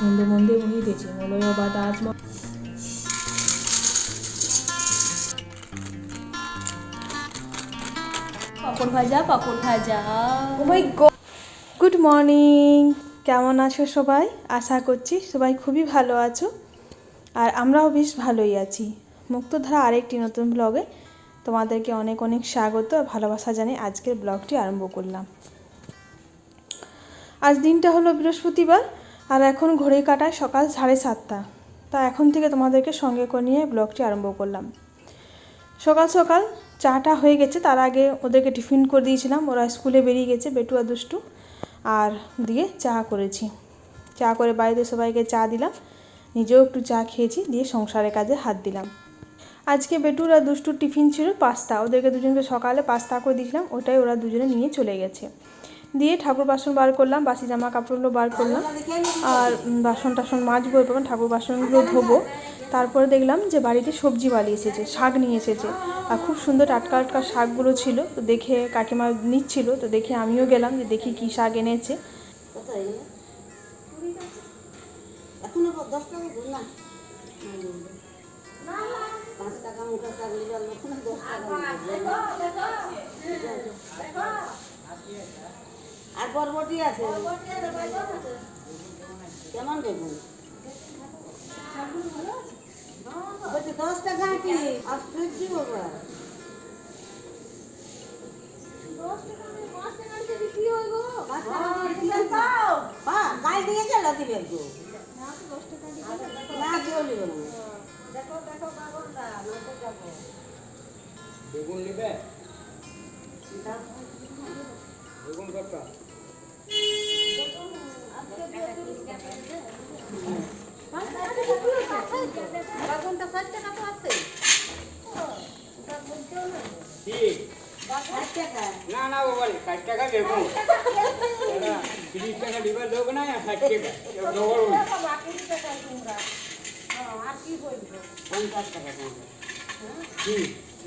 ಮುಂದೆ ಮುಂದೆ ಉಣಿದೆ ಚಿಮುಲಯೋ ಬಾದ ಆತ್ಮ পাপড় ভাজা পাপড় ভাজা গুড মর্নিং। কেমন আছো সবাই? আশা করছি সবাই খুবই ভালো আছো। আর আমরাও বেশ ভালোই আছি। মুক্তধারা আরেকটি নতুন ব্লগে তোমাদেরকে অনেক অনেক স্বাগত আর ভালোবাসা জানিয়ে আজকের ব্লগটি আরম্ভ করলাম। আজ দিনটা হলো বৃহস্পতিবার আর এখন ঘড়ি কাটায় সকাল সাড়ে সাতটা। তা এখন থেকে তোমাদেরকে সঙ্গে করে নিয়ে ব্লগটি আরম্ভ করলাম। সকাল সকাল চাটা হয়ে গেছে, তার আগে ওদেরকে টিফিন করে দিয়েছিলাম, ওরা স্কুলে বেরিয়ে গেছে বেটু আর দুষ্টু, আর দিয়ে চা করেছি। চা করে বাড়িতে সবাইকে চা দিলাম, নিজেও একটু চা খেয়েছি, দিয়ে সংসারের কাজে হাত দিলাম। আজকে বেটুর আর দুষ্টুর টিফিন ছিল পাস্তা। ওদেরকে দুজনকে সকালে পাস্তা করে দিয়েছিলাম, ওটাই ওরা দুজনে নিয়ে চলে গেছে। দিয়ে ঠাকুর বাসন বার করলাম, বাসি জামা কাপড়গুলো বার করলাম, আর বাসন টাসন মাজবো এবং ঠাকুর বাসনগুলো ধোবো। তারপরে দেখলাম যে বাড়িতে সবজি বালি এসেছে, শাক নিয়ে এসেছে। আর খুব সুন্দর টাটকা টাটকা শাকগুলো ছিল, তো দেখে কাকিমা নিচ্ছিল, তো দেখে আমিও গেলাম যে দেখি কী শাক এনেছে। না? পাঁচ টাকা মুখে দশ টাকা আর বরবটি আছে? কেমন দেখুন বলছে দশ টাকা কি টাকা দিয়ে দিলেন তো? হ্যাঁ, গায়ে দিয়ে গেল দিবেন তো। বেগুন নেবে বেগুন কত ঠিক না না বাবা ষাট টাকা বেগুন দাদা, তিরিশ টাকা দিবার লোক না ষাট টাকা এবার ডবল হলো। পঞ্চাশ টাকা পঞ্চাশ। কি? বেগুন এই পঞ্চাশ। যে ধনা চল্লিশ টাকা করে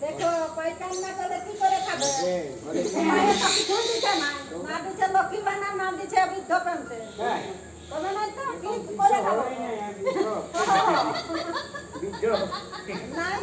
দেখো পয়সা না পেলে কি করে খাবে এই, ঘরে কিনে- মায়ের কাছে ফোন দিছে না না দিছে লক্ষ্মী বানা না দিছে বৃদ্ধ পেন্সিল হ্যাঁ তবে নাই তো কি করে খাব সবাই নেই, আমি বৃদ্ধ। বৃদ্ধ। নাই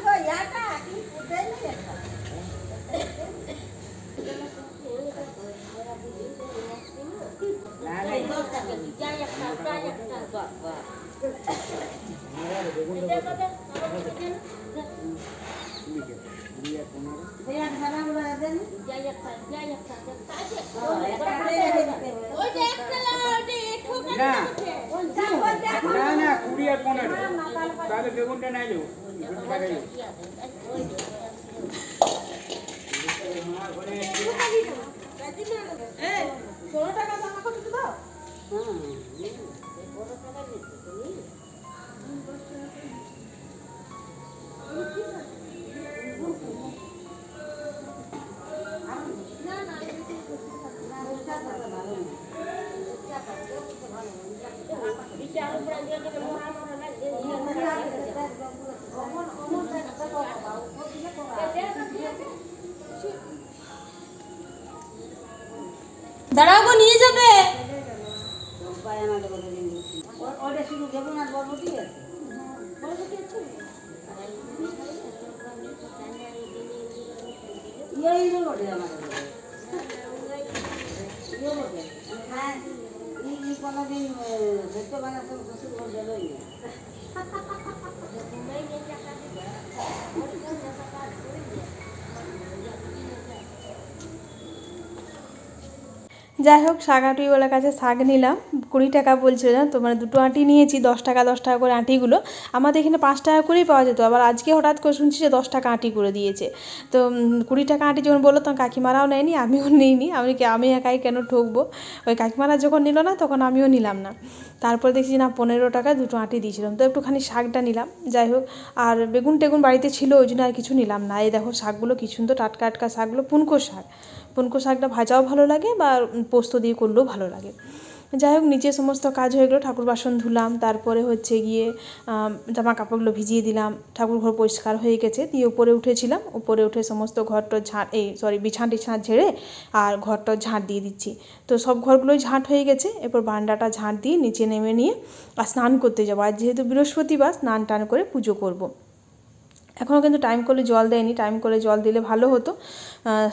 হ্যাঁ, এই- এই কোনোদিন, এ, ভেট্টো বানাতে শ্বশুর গেলই না। যাই হোক, শাক আটিওয়ালার কাছে শাক নিলাম। কুড়ি টাকা বলছিল জানো তো মানে দুটো আঁটি নিয়েছি, দশ টাকা দশ টাকা করে আঁটিগুলো। আমাদের এখানে পাঁচ টাকা করেই পাওয়া যেত, আবার আজকে হঠাৎ করে শুনছি যে দশ টাকা আঁটি করে দিয়েছে। তো কুড়ি টাকা আঁটি যখন বলল, তখন কাকিমারাও নেয়নি, আমিও নিইনি। আমি আমি একাই কেন ঠকবো? ওই কাকিমারা যখন নিল না, তখন আমিও নিলাম না। তারপর দেখছি না, পনেরো টাকায় দুটো আঁটি দিয়েছিলাম। তো একটুখানি শাকটা নিলাম। যাই হোক, আর বেগুন টেগুন বাড়িতে ছিল, ওই জন্য আর কিছু নিলাম না। এই দেখো, শাকগুলো কি সুন্দর টাটকা টাটকা শাকগুলো, পুনকো শাক। পুনকো শাকটা ভাজাও ভালো লাগে বা পোস্ত দিয়ে করলেও ভালো লাগে। যাই হোক, নিচে সমস্ত কাজ হয়ে গেলো, ঠাকুর বাসন ধুলাম, তারপরে হচ্ছে গিয়ে জামা কাপড়গুলো ভিজিয়ে দিলাম, ঠাকুর ঘর পরিষ্কার হয়ে গেছে, দিয়ে উপরে উঠেছিলাম, উপরে উঠে সমস্ত ঘরটা ঝাঁট এই সরি বিছান টিছানা ঝেড়ে আর ঘরটা ঝাঁট দিয়ে দিচ্ছি। তো সব ঘরগুলোই ঝাঁট হয়ে গেছে, এরপর বারান্দাটা ঝাঁট দিয়ে নিচে নেমে নিয়ে আর স্নান করতে যাব। আর যেহেতু বৃহস্পতিবার, স্নান টান করে পুজো করব। এখনও কিন্তু টাইম করে জল দেয়নি টাইম করে জল দিলে ভালো হতো।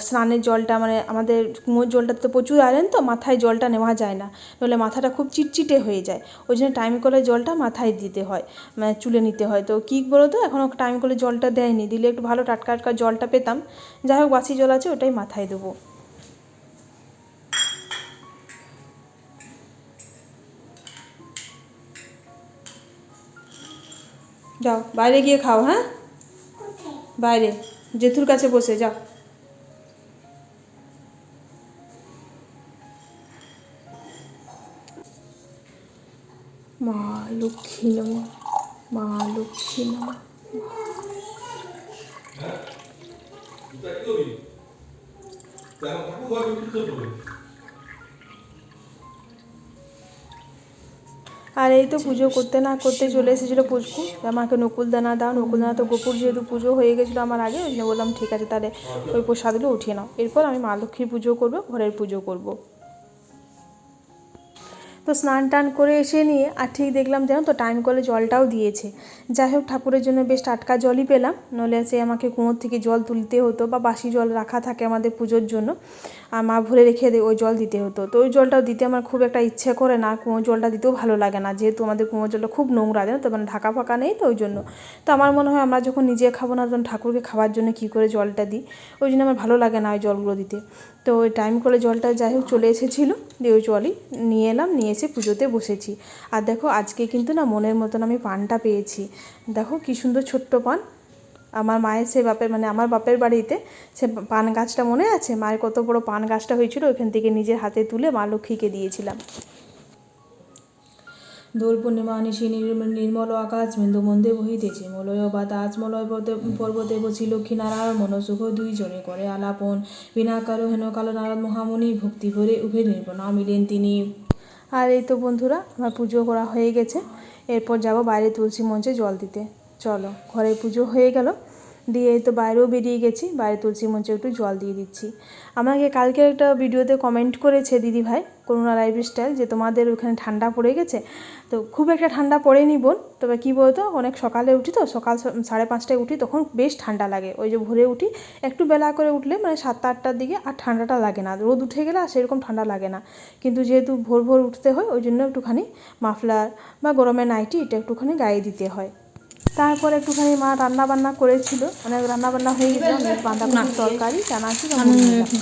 স্নানের জলটা মানে আমাদের কুয়োর জলটা তো প্রচুর আয়রন, তো মাথায় জলটা নেওয়া যায় না। নইলে মাথাটা খুব চিটচিটে হয়ে যায়। ওই জন্য টাইম করে জলটা মাথায় দিতে হয় মানে চুলে নিতে হয়। তো কী বলো তো, এখনও টাইম করে জলটা দেয়নি। দিলে একটু ভালো টাটকা টাটকা জলটা পেতাম। যাই হোক, বাসি জল আছে, ওটাই মাথায় দেবো। যাও, বাইরে গিয়ে খাও হ্যাঁ? বাইরে। জেঠুর কাছে বসে যাও। মা লক্ষ্মী নম মা লক্ষ্মী নম। আর এই তো পুজো করতে না করতে চলে এসেছিল পুচকু আমাকে নকুলদানা দাও নকুল দানা তো গোপুর যেহেতু পুজো হয়ে গেছিল আমার আগে, ওই জন্য বললাম, ঠিক আছে, তাহলে ওই প্রসাদগুলো উঠিয়ে নাও। এরপর আমি মা লক্ষ্মীর পুজো করব, ঘরের পুজো করব। তো স্নান টান করে এসে নিয়ে, আর ঠিক দেখলাম যেন তো টাইম কলে জলটাও দিয়েছে। যাই হোক, ঠাকুরের জন্য বেশ টাটকা জলই পেলাম। নলে সে আমাকে কুয়োর থেকে জল তুলতে হতো বা বাসি জল রাখা থাকে আমাদের পুজোর জন্য, আর মা ভরে রেখে দে ওই জল দিতে হতো। তো ওই জলটাও দিতে আমার খুব একটা ইচ্ছে করে না, কুয়োর জলটা দিতেও ভালো লাগে না। যেহেতু আমাদের কুয়োর জলটা খুব নোংরা, জানো তো মানে ঢাকা ফাঁকা নেই তো ওই জন্য। তো আমার মনে হয় আমরা যখন নিজে খাব না, তখন ঠাকুরকে খাওয়ার জন্য কী করে জলটা দিই? ওই জন্য আমার ভালো লাগে না ওই জলগুলো দিতে। তো টাইম কলে জলটা যাই হোক চলে এসেছিল, দিয়ে ওই জলই নিয়ে এলাম, নিয়ে এসে পুজোতে বসেছি। আর দেখো আজকে কিন্তু না মনের মতন আমি পানটা পেয়েছি। দেখো কি সুন্দর ছোট্ট পান। আমার মায়ের সে বাপের মানে আমার বাপের বাড়িতে সে পান গাছটা মনে আছে? মায়ের কত বড় পান গাছটা হয়েছিল, ওইখান থেকে নিজের হাতে তুলে মা লক্ষ্মীকে দিয়েছিলাম। দোল পূর্ণিমা নিশি নির্ম- নির্মল আকাশ বিন্দু মন্দে বহিতেছে। মলয় বা তাজমলয় পর্বতে- বসি লক্ষ্মী নারায়ণ মনসুখ দুইজনে করে আলাপন। বিনা কালো, হেন কালো নারদ মহামুনি ভক্তি ভরে উভে নির্বনা মিলেন তিনি। আর এই তো বন্ধুরা, আমার পুজো করা হয়ে গেছে। এরপর যাব বাইরে তুলসী মঞ্চে জল দিতে। চলো, ঘরে পুজো হয়ে গেল। দিয়ে তো বাইরেও বেরিয়ে গেছি। বাইরে তুলসী মঞ্চে একটু জল দিয়ে দিচ্ছি। আমাকে কালকে একটা ভিডিওতে কমেন্ট করেছে দিদি ভাই, করুণা লাইফ স্টাইল যে তোমাদের ওখানে ঠান্ডা পড়ে গেছে। তো খুব একটা ঠান্ডা পড়েনি বোন, তবে কী বলতো, অনেক সকালে উঠি তো, সকাল সাড়ে পাঁচটায় উঠি, তখন বেশ ঠান্ডা লাগে। ওই যে ভোরে উঠি, একটু বেলা করে উঠলে মানে সাতটা আটটার দিকে আর ঠান্ডাটা লাগে না। রোদ উঠে গেলে আর সেরকম ঠান্ডা লাগে না। কিন্তু যেহেতু ভোর ভোর উঠতে হয়, ওই জন্য একটুখানি মাফলার বা গরমের নাইটি এটা একটুখানি গায়ে দিতে হয়। তারপর একটুখানি মা রান্না বান্না করেছিল। অনেক রান্না বান্না হয়ে গেছিল অনেক বাঁধাকপির তরকারি চানাচুর আমাকে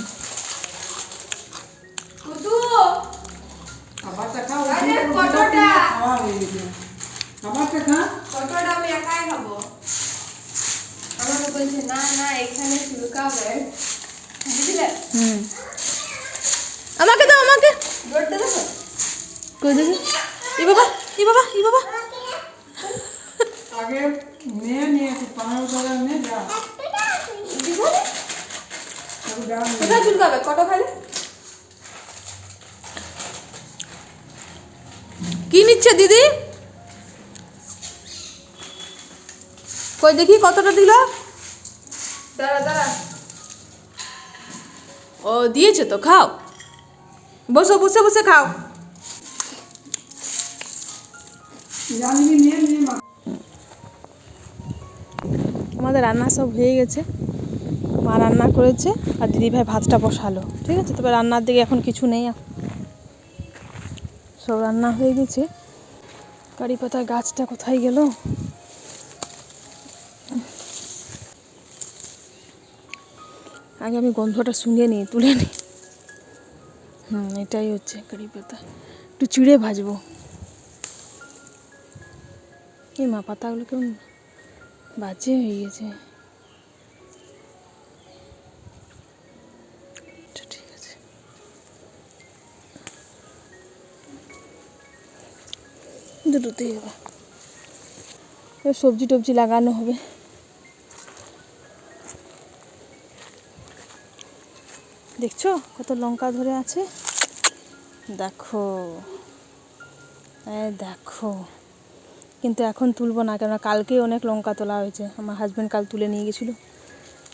বলছে না না এখানে চুলকাবে। বুঝলে? হুম। আমাকে দাও আমাকে। দেখো। কই দেখি ই বাবা ই বাবা ই বাবা। আগে নিয়ে নিয়ে একটু পনেরো টাকা নিয়ে যা। কোথায় চুলকাবে খালি কি নিচ্ছে দিদি? কই দেখি কতটা দিল? দাঁড়া দাঁড়া। ও দিয়েছে তো খাও। বসো বসে বসে খাও। জানবি নিয়ে নিয়ে মা। আমাদের রান্না সব হয়ে গেছে। মা রান্না করেছে আর দিদিভাই ভাতটা বসালো, ঠিক আছে? তবে রান্নার দিকে এখন কিছু নেই সব রান্না হয়ে গেছে। কারি পাতা গাছটা কোথায় গেল? আগে আমি গন্ধটা শুঙে নিই, তুলে নিই। হুম, এটাই হচ্ছে কারি পাতা। একটু চিড়ে ভাজবো। এই মা পাতাগুলো কেমন? বাজে হয়ে গেছে। আচ্ছা, ঠিক আছে। দুটোতেই হবে। সবজি টবজি লাগানো হবে। দেখছ কত লঙ্কা ধরে আছে? দেখো। দেখো। কিন্তু এখন তুলবো না, কেননা কালকেই অনেক লঙ্কা তোলা হয়েছে। আমার হাজব্যান্ড কাল তুলে নিয়ে গেছিল।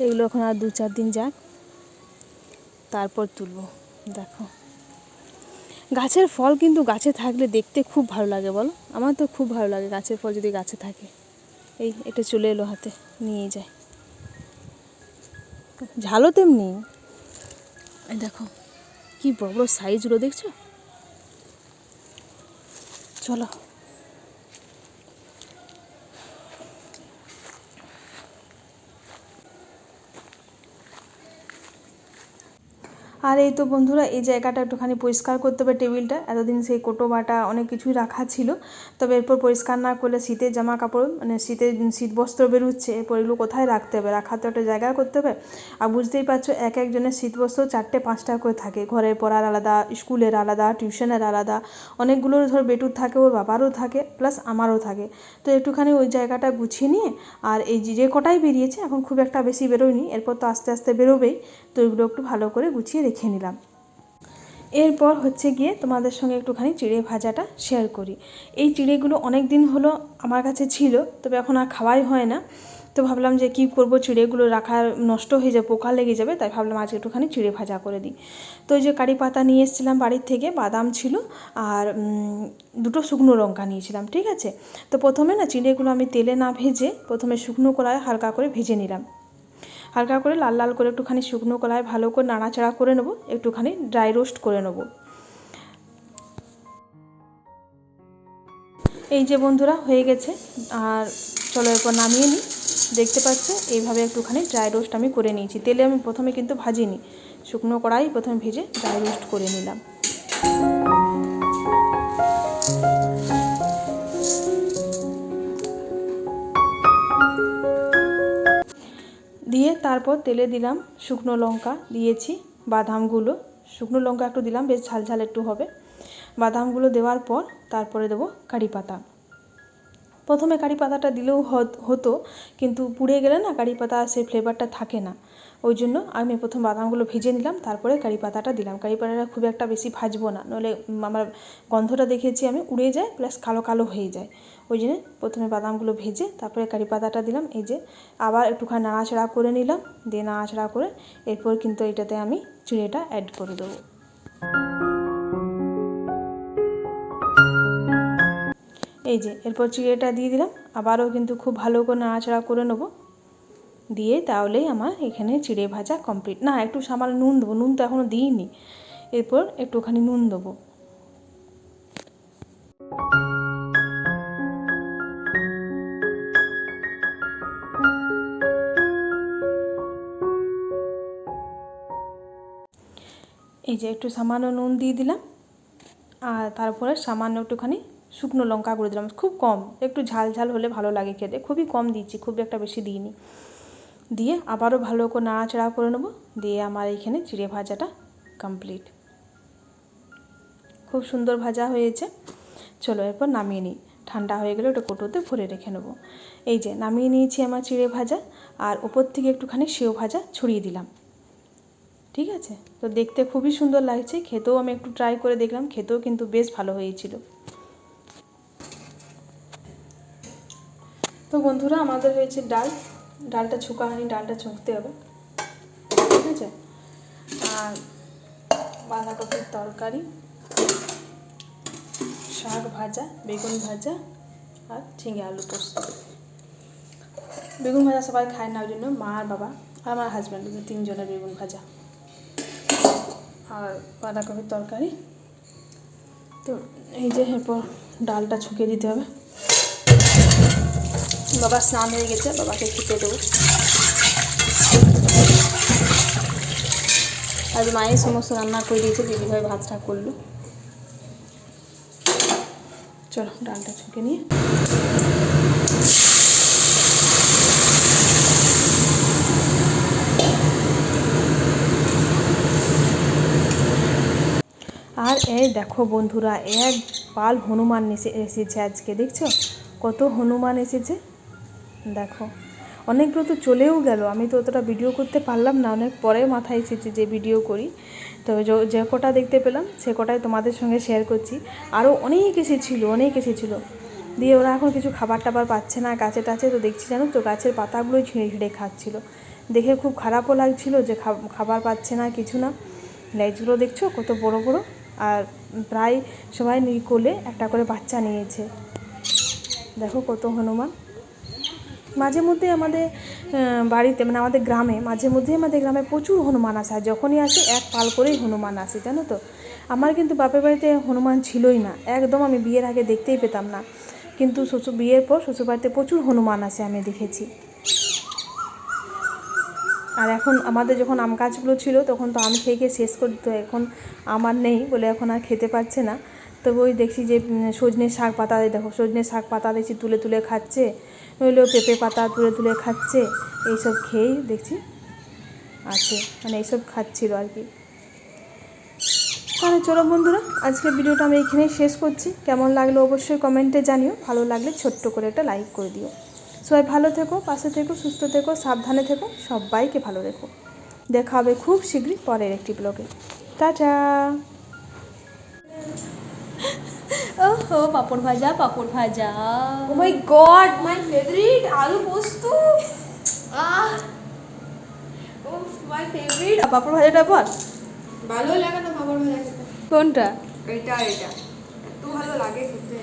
এগুলো এখন আর দু চার দিন যাক, তারপর তুলবো। দেখো। গাছের ফল কিন্তু গাছে থাকলে দেখতে খুব ভালো লাগে, বলো? আমার তো খুব ভালো লাগে গাছের ফল যদি গাছে থাকে। এই, এটা চলে এলো হাতে, নিয়ে যায়। ঝালও তেমনি। দেখো, কি বড় বড় সাইজগুলো দেখছ? চলো। আর এই তো বন্ধুরা, এই জায়গাটা একটুখানি পরিষ্কার করতে হবে টেবিলটা। এতদিন সেই কোটো বাটা অনেক কিছুই রাখা ছিল। তবে এরপর পরিষ্কার না করলে শীতের জামা কাপড় মানে শীতের শীত বস্ত্র বেরোচ্ছে, এরপর এগুলো কোথায় রাখতে হবে? রাখার তো একটা জায়গা করতে হবে। আর বুঝতেই পারছ, এক একজনের শীত বস্ত্র চারটে, পাঁচটা করে থাকে। ঘরে পড়ার আলাদা, স্কুলের আলাদা, টিউশনের আলাদা অনেকগুলোর ধর বেটুর থাকে, ওর বাবারও থাকে, প্লাস আমারও থাকে। তো একটুখানি ওই জায়গাটা গুছিয়ে নিয়ে, আর এই যে কটাই বেরিয়েছে, এখন খুব একটা বেশি বেরোয়নি। এরপর তো আস্তে আস্তে বেরোবেই। তো এগুলো একটু ভালো করে গুছিয়ে রেখে নিলাম। এরপর হচ্ছে গিয়ে তোমাদের সঙ্গে একটুখানি চিড়ে ভাজাটা শেয়ার করি। এই চিড়েগুলো অনেক দিন হলো আমার কাছে ছিল, তবে এখন আর খাওয়াই হয় না। তো ভাবলাম যে কি করব, চিড়েগুলো রাখার নষ্ট হয়ে যাবে পোকা লেগে যাবে, তাই ভাবলাম আজকে একটুখানি চিড়ে ভাজা করে দিই। তো ওই যে কারি পাতা নিয়ে এসেছিলাম বাড়ির থেকে, বাদাম ছিল আর দুটো শুকনো লঙ্কা নিয়েছিলাম, ঠিক আছে? তো প্রথমে না চিড়েগুলো আমি তেলে না ভেজে প্রথমে শুকনো কড়ায় হালকা করে ভেজে নিলাম। হালকা করে লাল লাল করে একটুখানি শুকনো কলায় ভালো করে নাড়াচাড়া করে নেব, একটুখানি ড্রাই রোস্ট করে নেব। এই যে বন্ধুরা, হয়ে গেছে। আর চলো এরপর নামিয়ে নিই। দেখতে পাচ্ছ, এইভাবে একটুখানি ড্রাই রোস্ট আমি করে নিয়েছি। তেলে আমি প্রথমে কিন্তু ভাজিনি। শুকনো কড়াই প্রথমে ভেজে ড্রাই রোস্ট করে নিলাম। দিয়ে তারপর তেলে দিলাম শুকনো লঙ্কা, দিয়েছি বাদামগুলো। শুকনো লঙ্কা একটু দিলাম, বেশ ঝাল ঝাল একটু হবে। বাদামগুলো দেওয়ার পর তারপরে দেবো কারি পাতা। প্রথমে কারি পাতাটা দিলেও হত- কিন্তু পুড়ে গেলে না কারি পাতা সেই ফ্লেভারটা থাকে না। ওই জন্য আমি প্রথম বাদামগুলো ভেজে নিলাম, তারপরে কারি পাতাটা দিলাম। কারি পাতাটা খুব একটা বেশি ভাজবো না, নইলে আমার গন্ধটা দেখেছি আমি উড়ে যায়, প্লাস কালো কালো হয়ে যায়। ওই জন্য প্রথমে বাদামগুলো ভেজে তারপরে কারি পাতাটা দিলাম, এই যে আবার একটুখানি নাড়াচাড়া করে নিলাম, দিয়ে নাড়াচাড়া করে এরপর কিন্তু এটাতে আমি চিড়েটা অ্যাড করে দেবো। এই যে এরপর চিড়েটা দিয়ে দিলাম, আবারও কিন্তু খুব ভালো করে নাড়াচাড়া করে নেব। দিয়ে তাহলেই আমার এখানে চিড়ে ভাজা কমপ্লিট না, একটু সামান্য নুন দেবো, নুন তো এখনও দিইনি। এরপর একটুখানি নুন দেবো। এই যে একটু সামান্য নুন দিয়ে দিলাম। আর তারপরে সামান্য একটুখানি শুকনো লঙ্কা করে দিলাম। খুব কম, একটু ঝাল ঝাল হলে ভালো লাগে খেতে। খুবই কম দিচ্ছি, খুব একটা বেশি দিইনি। দিয়ে আবারও ভালো করে নাড়াচাড়া করে নেব। দিয়ে আমার এইখানে চিড়ে ভাজাটা কমপ্লিট খুব সুন্দর ভাজা হয়েছে। চলো এরপর নামিয়ে নিই। ঠান্ডা হয়ে গেলে ওটা কোটোতে ভরে রেখে নেব। এই যে নামিয়ে নিয়েছি আমার চিড়ে ভাজা। আর ওপর থেকে একটুখানি সেও ভাজা ছড়িয়ে দিলাম। ঠিক আছে? তো দেখতে খুবই সুন্দর লাগছে। খেতেও আমি একটু ট্রাই করে দেখলাম। খেতেও কিন্তু বেশ ভালো হয়েছিল। তো বন্ধুরা, আমাদের হয়েছে ডাল। ডালটা ছুকা হয়নি, ডালটা ছুঁকতে হবে। ঠিক আছে? আর বাঁধাকপির তরকারি, শাক ভাজা, বেগুন ভাজা আর ঝিঙে আলু পোস্ত। বেগুন ভাজা সবাই খায় না, ওই জন্য মা আর বাবা আর আমার হাজব্যান্ড তিনজনের বেগুন ভাজা। আর বাঁধাকপির তরকারি। তো এই যে এরপর ডালটা ছুঁকে দিতে হবে। বাবা স্নান হয়ে গেছে, বাবাকে খেতে দেবো। আজ মায়ের সমস্ত রান্না করে দিয়েছে দিদিভাই ভাতটা করল। চলো ডালটা ছুঁকে নিয়ে। আর এই দেখো বন্ধুরা, এক পাল হনুমান এসে এসেছে আজকে, দেখছ? কত হনুমান এসেছে। দেখো অনেকগুলো তো চলেও গেল। আমি তো অতটা ভিডিও করতে পারলাম না, অনেক পরে মাথায় এসেছে যে ভিডিও করি। তো যে কটা দেখতে পেলাম, সে কটাই তোমাদের সঙ্গে শেয়ার করছি। আরও অনেক এসেছিল অনেক এসেছিল। দিয়ে ওরা এখন কিছু খাবার টাবার পাচ্ছে না, গাছে টাছে। তো দেখছি, জানো তো, গাছের পাতাগুলোই ছিঁড়ে ছিঁড়ে খাচ্ছিল। দেখে খুব খারাপও লাগছিল যে খাবার পাচ্ছে না, কিছু না। লেজগুলো দেখছ, কত বড় বড়। আর প্রায় সবাই কোলে একটা করে বাচ্চা নিয়েছে। দেখো কত হনুমান। মাঝে মধ্যে আমাদের বাড়িতে মানে আমাদের গ্রামে, মাঝে মধ্যেই আমাদের গ্রামে প্রচুর হনুমান আসে, আর যখনই আসে এক পাল করেই হনুমান আসে, জানো তো? আমার কিন্তু বাপের বাড়িতে হনুমান ছিলই না, একদম আমি বিয়ের আগে দেখতেই পেতাম না। কিন্তু শ্বশুর, বিয়ের পর শ্বশুরবাড়িতে প্রচুর হনুমান আসে আমি দেখেছি। আর এখন আমাদের যখন আম গাছগুলো ছিল, তখন তো আম খেয়ে খেয়ে শেষ করে দিত। এখন আমার নেই বলে এখন আর খেতে পারছে না। তবে ওই দেখছি যে সজনে শাক পাতা দেখো সজনে শাক পাতা দেখছি তুলে তুলে খাচ্ছে নইলেও পেঁপে পাতা তুলে তুলে খাচ্ছে, এইসব খেয়েই দেখছি আছে মানে এইসব খাচ্ছিল আর কি। তাহলে চলো বন্ধুরা, আজকের ভিডিওটা আমি এখানেই শেষ করছি। কেমন লাগল অবশ্যই কমেন্টে জানিও, ভালো লাগলে ছোট্ট করে একটা লাইক করে দিও। সবাই ভালো থেকো পাশে থেকো সুস্থ থেকো সাবধানে থেকো সবাইকে ভালো রেখো। দেখা হবে খুব শীঘ্রই পরের একটি ব্লগে। টাটা! ওহো পাপড় ভাজা পাপড় ভাজা। ও মাই গড মাই ফেভারিট আলু পোস্ত। আহ! মাই ফেভারিট পাপড় ভাজাটা বল। ভালো লাগে না পাপড় ভাজা কোনটা? এটা এটা। এত ভালো লাগে খেতে।